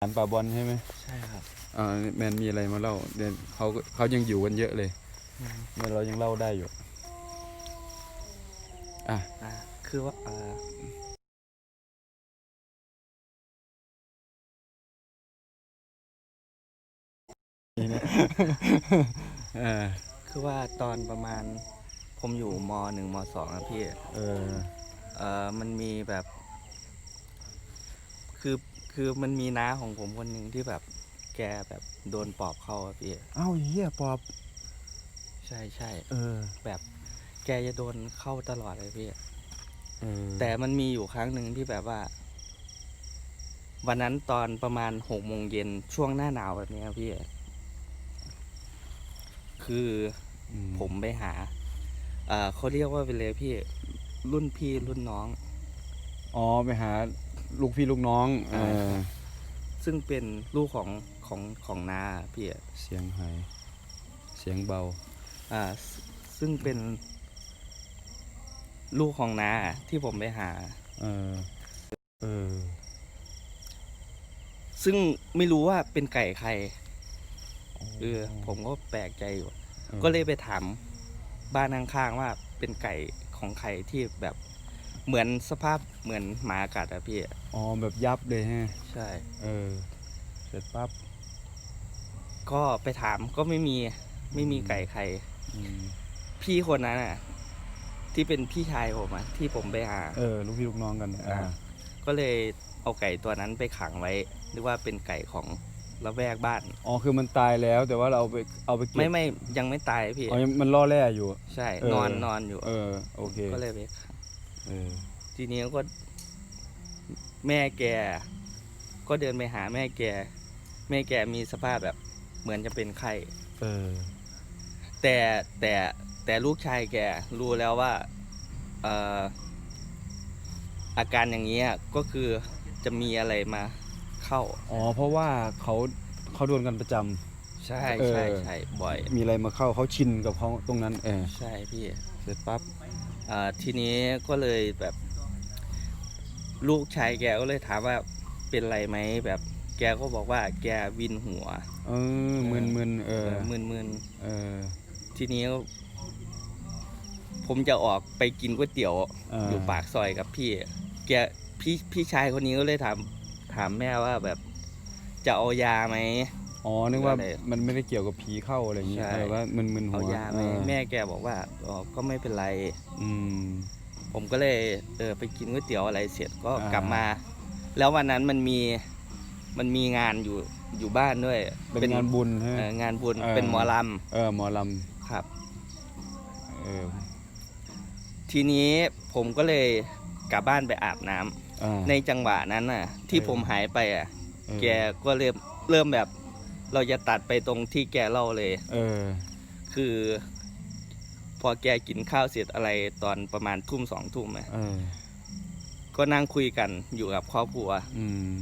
อ่านป่าบอลใช่ไหมใช่ครับอ่าแมนมีอะไรมาเล่าเดี๋ยวเขาก็เขายังอยู่กันเยอะเลยอืมเมื่อเรายังเล่าได้อยู่อะอ่าคือว่าอ่านี่นะ เออคือว่าตอนประมาณ ผมอยู่มหนึ่งมสองนะพี่ เออ เอ่อมันมีแบบ คือคือมันมีน้าของผมคนหนึ่งที่แบบแกแบบโดนปอบเข้าอะพี่ เอ้าเหี้ยปอบ ใช่ใช่เออ แบบแกจะโดนเข้าตลอดเลยพี่ เออแต่มันมีอยู่ครั้งหนึ่งที่แบบว่า วันนั้นตอนประมาณหกโมงเย็นช่วงหน้าหนาวแบบนี้ครับพี่ คือ อืผมไปหา เอ่อเขาเรียกว่าเป็นเลยพี่ รุ่นพี่รุ่นน้อง อ๋อไปหา ลูกพี่ลูกน้องเออซึ่งเป็นลูกของของของนาพี่เสียงหายเสียงเบา อ่าซซึ่งเป็น ลูกของนาที่ผมไปหา เออเออซึ่งไม่รู้ว่าเป็นไก่ใครเออผมก็แปลกใจอยู่ออก็เลยไปถามบ้านข้างๆว่าเป็นไก่ของใครที่แบบ เหมือนสภาพเหมือนหมากัดอะพี่อ๋อแบบยับเลยฮะ ใช่ เออ เสร็จปั๊บ ก็ไปถามก็ไม่มีไม่มีไก่ใคร อืม พี่คนนั้นอะที่เป็นพี่ชายผมอะที่ผมไปหา เออ ลูกพี่ลูกน้องกันอ่า อ่าก็เลยเอาไก่ตัวนั้นไปขังไว้นึกว่าเป็นไก่ของละแวกบ้าน อ๋อ คือมันตายแล้ว แต่ว่าเราเอาไปเอาไปเก็บไม่ไม่ยังไม่ตายพี่ อ๋อยังมันล่อแร่อยู่ ใช่ เออ นอนนอนอยู่ เออ โอเค ก็เลยไปขัง เออทีนี้ก็ แม่แก ก็เดินไปหาแม่แก แม่แกมีสภาพแบบ เหมือนจะเป็นไข้เออ แต่แต่แต่ลูกชายแกรู้แล้วว่าเอ่ออาการอย่างนี้ยก็คือจะมีอะไรมาเข้า อ๋อ เพราะว่าเขาเขาโดนกันประจำ ใช่เออใช่ใช่บ่อย มีอะไรมาเข้าเขาชินกับเขาตรงนั้นเออใช่พี่ เสร็จปั๊บอ่า ทีนี้ก็เลยแบบลูกชายแกก็เลยถามว่าเป็นไรไหมแบบแกก็บอกว่าแกวินหัว เออมึนมึนเออมึนมึนเออๆทีนี้ก็ผมจะออกไปกินก๋วยเตี๋ยวเออออยู่ปากซอยกับพี่ แกพี่พี่ชายคนนี้ก็เลยถามถามแม่ว่าแบบจะเอายาไหม อ๋อนึกว่าอะไรมันไม่ได้เกี่ยวกับผีเข้าอะไรอย่างเงี้ยใช่เออว่ามึนมึนหัเอาวยาไหมเออแม่แกบอกว่าอ๋อก็ไม่เป็นไร อืม ผมก็เลยเออไปกินก๋วยเตี๋ยวอะไรเสร็จก็อ่ากกลับมา แล้ววันนั้นมันมีมันมีงานอยู่อยู่บ้านด้วยเป็นงานบุญใช่ไหม เอ่องานบุญเออ เป็นหมอลเออหมอลำครับำเออทีนี้ผมก็เลยกลับบ้านไปอาบน้ำอ่าในจังหวะนั้นน่ะ ที่เออผมหายไปอะ เออแกก็เริ่มเริ่มแบบ เราจะตัดไปตรงที่แกเล่าเลย เออ คือ พอแกกินข้าวเสร็จอะไรตอนประมาณทุ่มสองทุ่มอะเออ ก็นั่งคุยกันอยู่กับครอบครัว อืม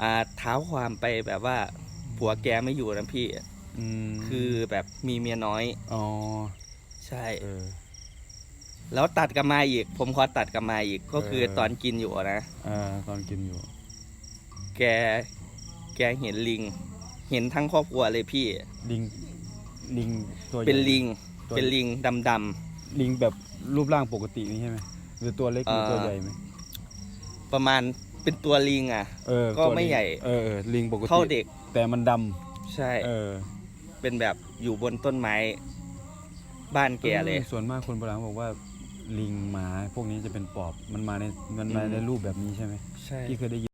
อ่าเท้าความไปแบบว่า ผัวแกไม่อยู่นะพี่ อืมคือแบบมีเมียน้อย อ๋อ ใช่ เออ แล้วตัดกลับมาอีก ผมขอตัดกลับมาอีกก็คือเออ ตอนกินอยู่อะนะอ่าตอนกินอยู่ แก แกเห็นลิง เห็นทั้งครอบครัวเลยพี่ ลิงลิงตัวใหญ่ เป็นลิง ตัว เป็นลิงดำ ลิงแบบรูปร่างปกตินี่ใช่ไหมหรือตัวเล็กหรือเอ่อตัวใหญ่ไหมๆประมาณเป็นตัวลิงอะ เออก็ตัวลิงไม่ใหญ่ เออเออลิงปกติเท่าเด็กแต่มันดใช่ำเออเป็นแบบอยู่บนต้นไม้ บ้านแกเลย ออส่วนมากคนโบราณบอกว่า ลิงหมาพวกนี้จะเป็นปอบมันมาในมันมาอืม ในรูปแบบนี้ใช่ไหมใช่ พี่เคยได้ยิน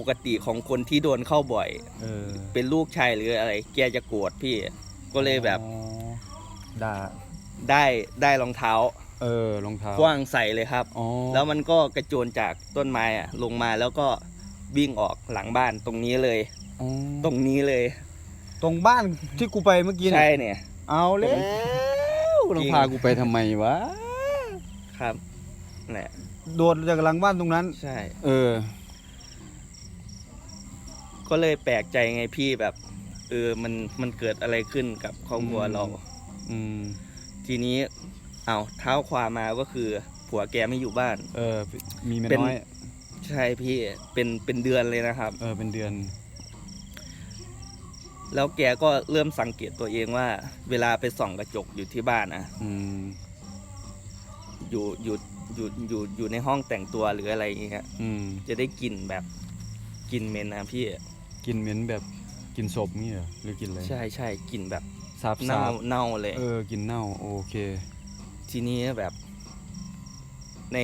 ปกติของคนที่โดนเข้าบ่อย เออเป็นลูกชายหรืออะไร แกจะโกรธพี่ ก็เลยแบบอ๋อด่าได้ได้รองเท้าเออรองเท้าคว้างใส่เลยครับ อ๋อแล้วมันก็กระโจนจากต้นไม้อะลงมาแล้วก็วิ่งออกหลังบ้านตรงนี้เลย อ๋อตรงนี้เลยตรงบ้านที่กูไปเมื่อกี้น่ะใช่เนี่ย เอาแล้วจริงต้องพากูไปทำไมวะ ครับแหละโดดจากหลังบ้านตรงนั้น ใช่ เออ ก็เลยแปลกใจไงพี่แบบเออมันมันเกิดอะไรขึ้นกับครอบครัวอืมเรา อืม ทีนี้เอาเท้าความมาก็คือ ผัวแกไม่อยู่บ้าน เออ มีเมียเป็นน้อย ใช่พี่เป็นเป็นเดือนเลยนะครับ เออเป็นเดือน แล้วแกก็เริ่มสังเกตตัวเองว่า เวลาไปส่องกระจกอยู่ที่บ้านนะอืม อยู่อยู่อยู่อยู่อยู่ในห้องแต่งตัวหรืออะไรอย่างเงี้ยอืมจะได้กลิ่นแบบกลิ่นเหม็นนะพี่ กินเหม็นแบบกินศพนี่เหรอหรือกินอะไรใช่ใช่กลิ่นแบบสาบเน่าสาบเน่าเลยเออกินเน่าโอเค ทีนี้แบบ ใน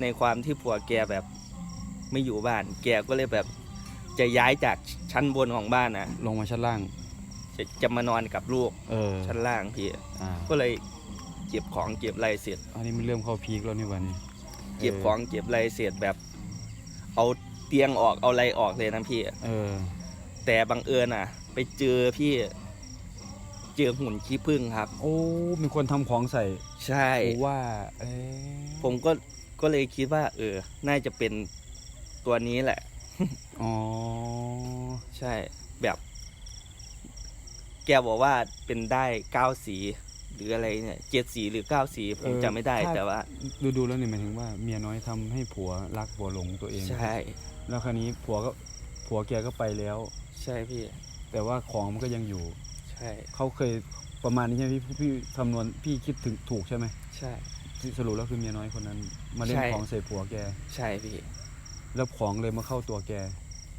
ในความที่ผัวแกแบบ ไม่อยู่บ้าน แกก็เลยแบบ จะย้ายจากชั้นบนของบ้านนะลงมาชั้นล่าง จะจะมานอนกับลูกเออชั้นล่างพี่อ่าก็เลยเก็บของเก็บอะไรเสร็จ อันนี้มันเริ่มเข้าพีคแล้วนี่วันนี้เก็บของเก็บอะไรเสร็จแบบ เอา เตียงออกเอาอะไรออกเลยนะพี่ เออ แต่บังเอิญอะ ไปเจอพี่เจอหุ่นขี้ผึ้งครับ โอ้ มีคนทำของใส่ใช่โอ้ว่าเอ๊ะผมก็ก็เลยคิดว่า เออ น่าจะเป็นตัวนี้แหละ อ๋อ ใช่แบบ แกบอกว่าเป็นได้เก้าสี หรืออะไรเนี่ยเจ็ดสีหรือเก้าสีผมเออจำไม่ได้ถ้า แต่ว่า ดูดูแล้วนี่หมายถึงว่าเมียน้อยทำให้ผัวรักผัวหลงตัวเองใช่ แล้วคราวนี้ผัวก็ผัวแกก็ไปแล้ว ใช่พี่ แต่ว่าของมันก็ยังอยู่ ใช่ เขาเคยประมาณนี้ใช่ไหมพี่พี่คำนวณพี่คิดถึงถูกใช่ไหมใช่ที่สรุปแล้วคือเมียน้อยคนนั้น มาเล่นใช่ ของใส่ผัวแก ใช่พี่ แล้วของเลยมาเข้าตัวแก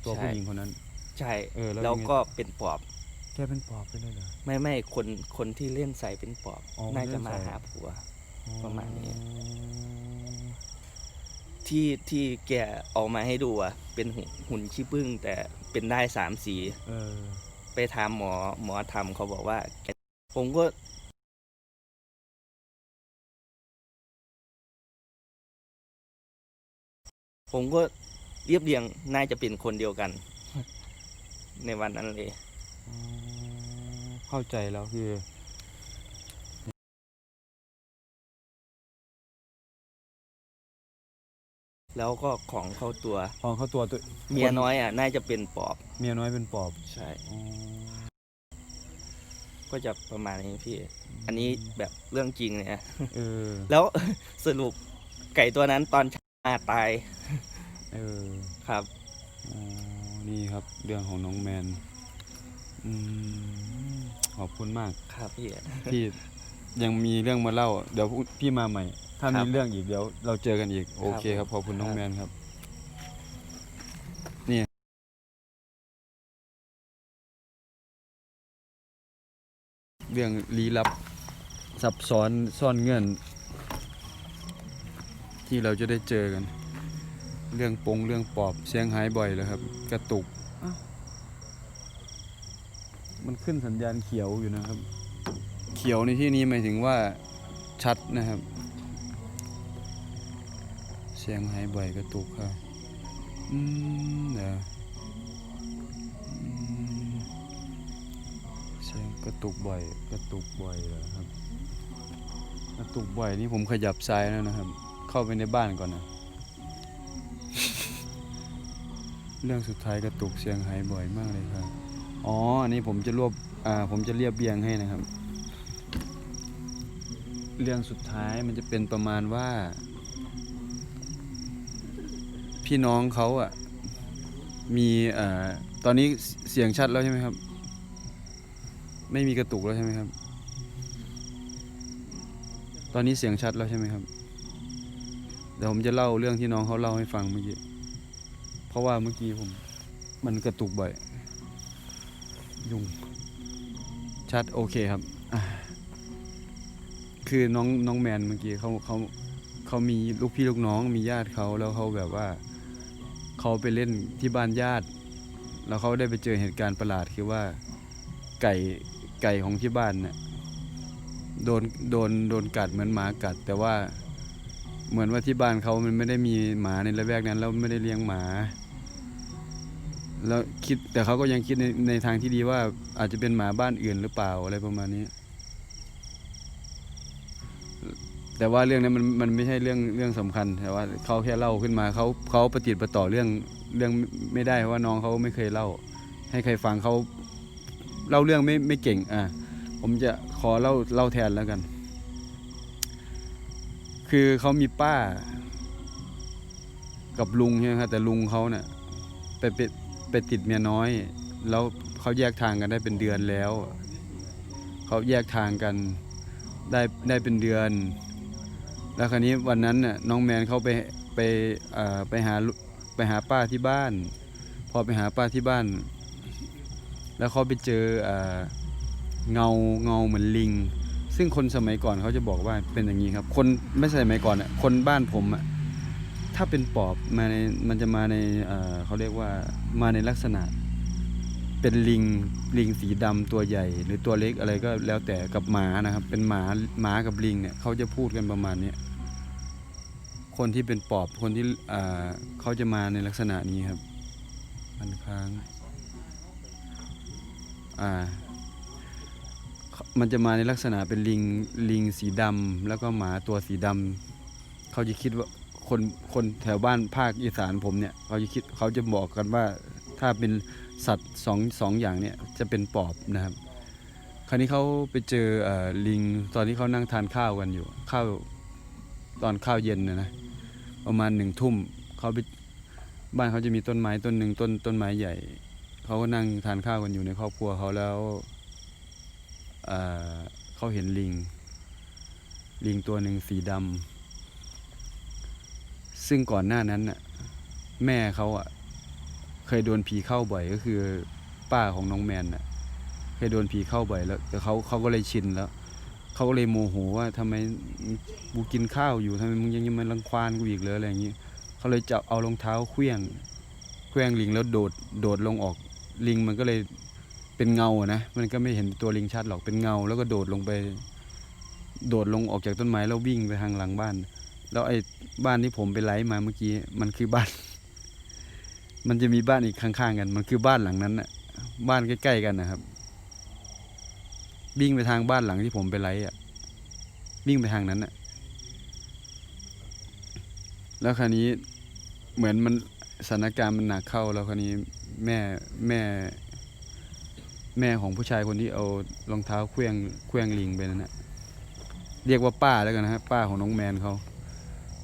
ตัวใช่ ผู้หญิงคนนั้น ใช่เออแล้วแล้วยังไง ก็เป็นปอบ แกเป็นปอบไปเลยเหรอ ไม่ไม่คนคนที่เล่นใส่เป็นปอบอ๋อน่าจะเล่นมาใส่ หาผัวอ๋อประมาณนี้ ที่ที่แกเอามาให้ดูอะ เป็นหุ่นหุ่นขี้ผึ้งแต่เป็นได้สามสี เออ ไปถามหมอหมอทำเขาบอกว่าแกผมก็ผมก็เรียบเรียงน่าจะเป็นคนเดียวกัน ในวันนั้นเลยอ๋อ เข้าใจแล้วคือแล้วก็ของเข้าตัวของเข้าตัวตัวเมียน้อยอะน่าจะเป็นปอบ เมียน้อยเป็นปอบใช่อ๋อก็จะประมาณนี้พี่ อันนี้แบบเรื่องจริงเนี่ยเออแล้วสรุปไก่ตัวนั้นตอนเช้าตาย เออ ครับอ๋อนี่ครับเรื่องของน้องแมน อืมขอบคุณมาก ครับพี่ ที่ยังมีเรื่องมาเล่า เดี๋ยวพี่มาใหม่ ถ้าครัมีบเรื่องอีกเดี๋ยวเราเจอกันอีก โอเคครับผมขอบคุณน้องครับแมนครับนี่เรื่องลี้ลับซับซ้อนซ่อนเงื่อน ที่เราจะได้เจอกัน เรื่องปงเรื่องปอบเสียงหายบ่อยแล้วครับ กระตุกอ้าว มันขึ้นสัญญาณเขียวอยู่นะครับ เขียวในที่นี้หมายถึงว่าชัดนะครับ เสียงหายบ่อยกระตุกครับอืมเดี๋ยวอืมเสียงกระตุกบ่อย กระตุกบ่อยเหรอครับ กระตุกบ่อยนี่ผมขยับซ้ายแล้วนะครับ เข้าไปในบ้านก่อนนะเรื่องสุดท้ายกระตุกเสียงหายบ่อยมากเลยครับ อ๋อ อันนี้ผมจะรวบ อ่า ผมจะเรียบเรียงให้นะครับ เรื่องสุดท้ายมันจะเป็นประมาณว่า พี่น้องเขาอะ มีอ่อตอนนี้เสียงชัดแล้วใช่ไหมครับ ไม่มีกระตุกแล้วใช่ไหมครับ ตอนนี้เสียงชัดแล้วใช่ไหมครับ เดี๋ยวผมจะเล่าเรื่องที่น้องเขาเล่าให้ฟังเมื่อกี้ เพราะว่าเมื่อกี้ผม มันกระตุกบ่อย ยุง ชัดโอเคครับอ่าคือน้องน้องแมนเมื่อกี้เขาเขาเขามีลูกพี่ลูกน้องมีญาติเขาแล้วเขาแบบว่าเขาไปเล่นที่บ้านญาติ แล้วเขาได้ไปเจอเหตุการณ์ประหลาดคือว่าไก่ไก่ของที่บ้านเนี่ยโดนโดนโดนกัดเหมือนหมากัด แต่ว่าเหมือนว่าที่บ้านเขามันไม่ได้มีหมาในระแวกนั้น แล้วไม่ได้เลี้ยงหมา แล้วคิดแต่เขาก็ยังคิดในในทางที่ดีว่าอาจจะเป็นหมาบ้านอื่นหรือเปล่าอะไรประมาณนี้ แต่ว่าเรื่องนั้นมันมันไม่ใช่เรื่องเรื่องสำคัญ แต่ว่าเขาแค่เล่าขึ้นมาเขาเขาประติดประต่อเรื่องเรื่องไม่ได้เพราะว่าน้องเขาไม่เคยเล่า ให้ใครฟังเขาเล่าเรื่องไม่ไม่เก่งอะผมจะขอเล่าเล่าแทนแล้วกัน คือเขามีป้า กับลุงใช่ไหมครับแต่ลุงเขาเนี่ยไปไป ไปติดเมียน้อย แล้วเขาแยกทางกันได้เป็นเดือนแล้ว เขาแยกทางกันได้ได้เป็นเดือน แล้วคราวนี้วันนั้นน่ะน้องแมนเขาไปไปอ่อไปหาไปหาป้าที่บ้าน พอไปหาป้าที่บ้าน แล้วเขาไปเจออ่อเงาเงาเหมือนลิง ซึ่งคนสมัยก่อนเขาจะบอกว่าเป็นอย่างนี้ครับ คนไม่ใช่สมัยก่อนอะคนบ้านผมอะ ถ้าเป็นปอบมาในมันจะมาในเอ่อเขาเรียกว่ามาในลักษณะ เป็นลิงลิงสีดำตัวใหญ่ หรือตัวเล็กอะไรก็แล้วแต่กับหมานะครับ เป็นหมาหมากับลิงเนี่ยเขาจะพูดกันประมาณนี้คนที่เป็นปอบคนที่เขาจะมาในลักษณะนี้ครับมันค้างอ่ามันจะมาในลักษณะเป็นลิงลิงสีดำแล้วก็หมาตัวสีดำเขาจะคิดว่า คนคนแถวบ้านภาคอีสานผมเนี่ยเขาจะคิดเขาจะบอกกันว่าถ้าเป็นสัตว์สองสองอย่างเนี่ยจะเป็นปอบนะครับ คราวนี้เขาไปเจออลิงตอนที่เขานั่งทานข้าวกันอยู่ข้าวตอนข้าวเย็นนะนะประมาณหนึ่งทุ่มเขาไปบ้านเขาจะมีต้นไม้ต้นหนึ่งต้นต้นไม้ใหญ่เขาก็นั่งทานข้าวกันอยู่ในครอบครัวเขาแล้วเขาเห็นลิง ลิงตัวหนึ่งสีดำ ซึ่งก่อนหน้านั้นน่ะแม่เขาอะเคยโดนผีเข้าบ่อยก็คือป้าของน้องแมนน่ะเคยโดนผีเข้าบ่อยแล้วแต่เขาเขาก็เลยชินแล้วเขาก็เลยโมโหว่าทำไมกูกินข้าวอยู่ทำไมมึงยังยังมารังควานกูอีกเลยอะไรอย่างนี้เขาเลยจับเอารองเท้าเคลี้ยงเคลี้ยงลิงแล้วโดดโดดลงออกลิงมันก็เลยเป็นเงาอะนะมันก็ไม่เห็นตัวลิงชัดหรอกเป็นเงา แล้วก็โดดลงไป โดดลงออกจากต้นไม้แล้ววิ่งไปทางหลังบ้าน แล้วไอ้บ้านที่ผมไปไลฟ์มาเมื่อกี้มันคือบ้าน มันจะมีบ้านอีกข้างๆกัน มันคือบ้านหลังนั้นน่ะบ้านใกล้ๆกันนะครับวิ่งไปทางบ้านหลังที่ผมไปไลฟ์อะวิ่งไปทางนั้นน่ะ แล้วคราวนี้เหมือนมันสถานการณ์มันหนักเข้าแล้วคราวนี้แม่แม่ แม่ของผู้ชายคนที่เอารองเท้าเคลื่องเคลื่องลิงไปนั่นนะเรียกว่าป้าแล้วกันนะครับป้าของน้องแมนเขา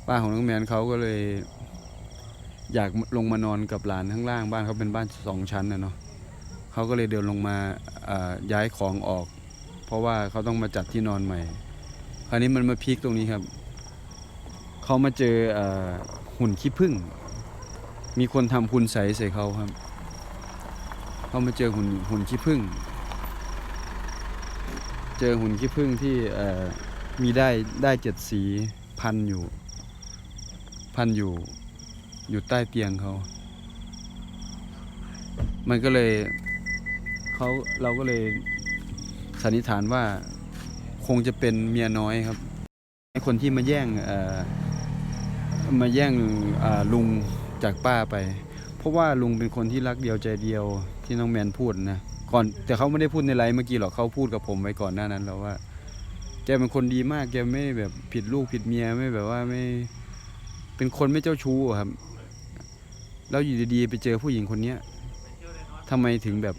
ป้าของน้องแมนเขาก็เลย อยากลงมานอนกับหลานข้างล่างบ้านเขาเป็นบ้านสองชั้นนะเนาะเขาก็เลยเดินลงมาย้ายของออก เพราะว่าเขาต้องมาจัดที่นอนใหม่ คราวนี้มันมาพีคตรงนี้ครับเขามาเจออหุ่นขี้ผึ้งมีคนทำคุณใสใส่เขาครับเขามาเจอหุ่นหุ่นขี้ผึ้งเจอหุ่นขี้ผึ้งที่มีได้ได้เจ็ดสีพันอยู่ พันอยู่อยู่ใต้เตียงเขา มันก็เลยเขาเราก็เลยสันนิษฐานว่าคงจะเป็นเมียน้อยครับไอคนที่มาแย่งมาแย่งลุงจากป้าไป เพราะว่าลุงเป็นคนที่รักเดียวใจเดียวที่น้องแมนพูดนะก่อนแต่เขาไม่ได้พูดในไลฟ์เมื่อกี้หรอกเขาพูดกับผมไว้ก่อนหน้านั้นแล้วว่าแกเป็นคนดีมากแกไม่แบบผิดลูกผิดเมียไม่แบบว่าไม่ เป็นคนไม่เจ้าชู้ครับ แล้วอยู่ดีๆไปเจอผู้หญิงคนเนี้ยทำไมถึงแบบ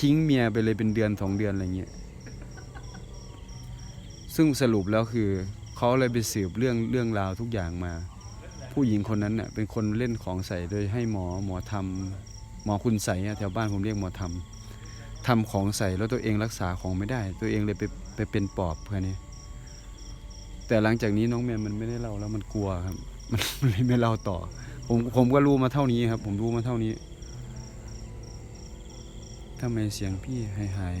ทิ้งเมียไปเลยเป็นเดือนสองเดือนอะไรเงี้ย ซึ่งสรุปแล้วคือเขาเลยไปสืบเรื่องเรื่องราวทุกอย่างมา ผู้หญิงคนนั้นเน่ะเป็นคนเล่นของใส่โดยให้หมอหมอทำหมอคุณใส่แถวบ้านผมเรียกหมอทำทำของใส่แล้วตัวเองรักษาของไม่ได้ ตัวเองเลยไปไปเป็นปอบเพื่อนี้ แต่หลังจากนี้น้องแมนมันไม่ได้เล่าแล้วมันกลัวครับมันมันเลยไม่เล่าต่อ ผมผมก็รู้มาเท่านี้ครับ ผมรู้มาเท่านี้ทำไมเสียงพี่หายหาย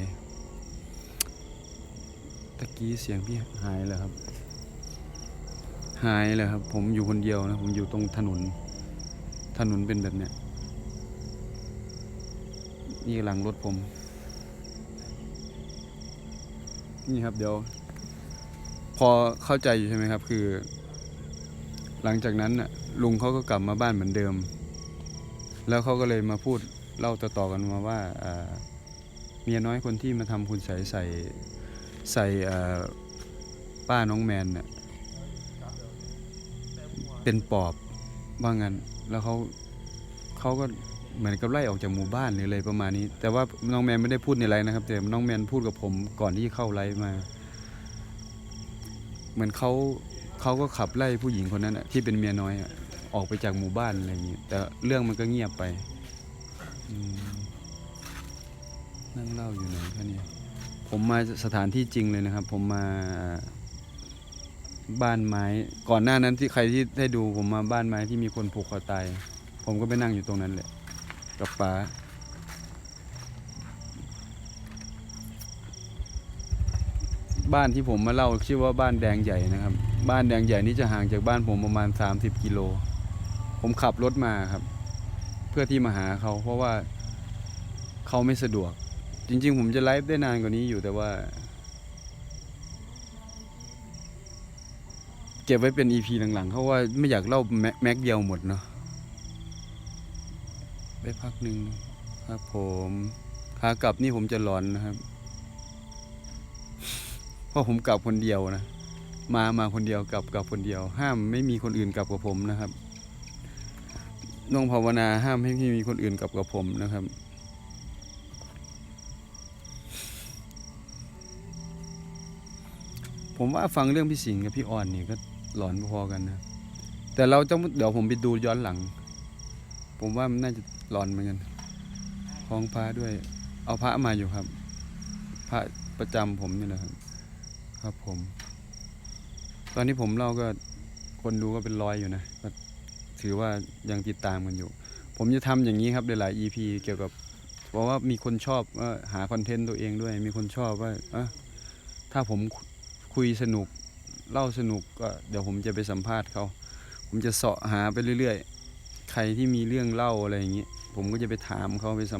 ตะกี้เสียงพี่หายแล้วครับ หายเลยครับ ผมอยู่คนเดียวนะ ผมอยู่ตรงถนน ถนนเป็นแบบเนี้ยนี่หลังรถผม นี่ครับเดี๋ยว พอเข้าใจอยู่ใช่ไหมครับ คือ หลังจากนั้นน่ะลุงเขาก็กลับมาบ้านเหมือนเดิม แล้วเขาก็เลยมาพูดเล่าต่อๆกันมาว่าเมียน้อยคนที่มาทำคุณใส่ใส่ใส่ป้าน้องแมนน่ะเป็นปอบว่างั้นแล้วเขาเขาก็เหมือนกับไล่ออกจากหมู่บ้านหรืออะไรประมาณนี้ แต่ว่าน้องแมนไม่ได้พูดในไลฟ์นะครับแต่น้องแมนพูดกับผมก่อนที่เข้าไลฟ์มา เหมือนเขาเขาก็ขับไล่ผู้หญิงคนนั้นอะที่เป็นเมียน้อยอะออกไปจากหมู่บ้านอะไรอย่างนี้แต่เรื่องมันก็เงียบไปนั่งเล่าอยู่ไหนคะเนี่ยผมมาสถานที่จริงเลยนะครับ ผมมาบ้านไม้ ก่อนหน้านั้นที่ใครที่ได้ดูผมมาบ้านไม้ที่มีคนผูกคอตาย ผมก็ไปนั่งอยู่ตรงนั้นแหละกับป้า บ้านที่ผมมาเล่าชื่อว่าบ้านแดงใหญ่นะครับ บ้านแดงใหญ่นี่จะห่างจากบ้านผมประมาณ 30 กิโล ผมขับรถมาครับ เพื่อที่มาหาเขาเพราะว่าเขาไม่สะดวก จริง ๆ ผมจะไลฟ์ได้นานกว่านี้อยู่แต่ว่า เก็บไว้เป็น EP หลังๆเพราะว่าไม่อยากเล่าแม็กแมกเดียวหมดเนาะไปพักหนึ่งครับผมขากลับนี่ผมจะหลอนนะครับ ราะผมกลับคนเดียวนะ มามาคนเดียวกลับกลับคนเดียว ห้ามไม่มีคนอื่นกลับกับผมนะครับน้องภาวนาห้ามให้ม่มีคนอื่นกลับกับผมนะครับผมว่าฟังเรื่องพี่สิงห์กับพี่อ่อนนี่ก็หลอนพอๆกันนะ แต่เราต้องเดี๋ยวผมไปดูย้อนหลัง ผมว่ามันน่าจะหลอนเหมือนกันคล้องพระด้วย เอาพระมาอยู่ครับ พระประจำผมนี่แหละครับ ครับผม ตอนนี้ผมเล่าก็คนดูก็เป็นร้อยอยู่นะก็ถือว่ายังติดตามกันอยู่ ผมจะทำอย่างนี้ครับหลายๆ EP เกี่ยวกับ เพราะว่ามีคนชอบว่าหาคอนเทนต์ตัวเองด้วย มีคนชอบว่าเออถ้าผมคุยสนุกเล่าสนุกก็เดี๋ยวผมจะไปสัมภาษณ์เขา ผมจะเสาะหาไปเรื่อยๆ ใครที่มีเรื่องเล่าอะไรอย่างนี้ผมก็จะไปถามเขาไปสัม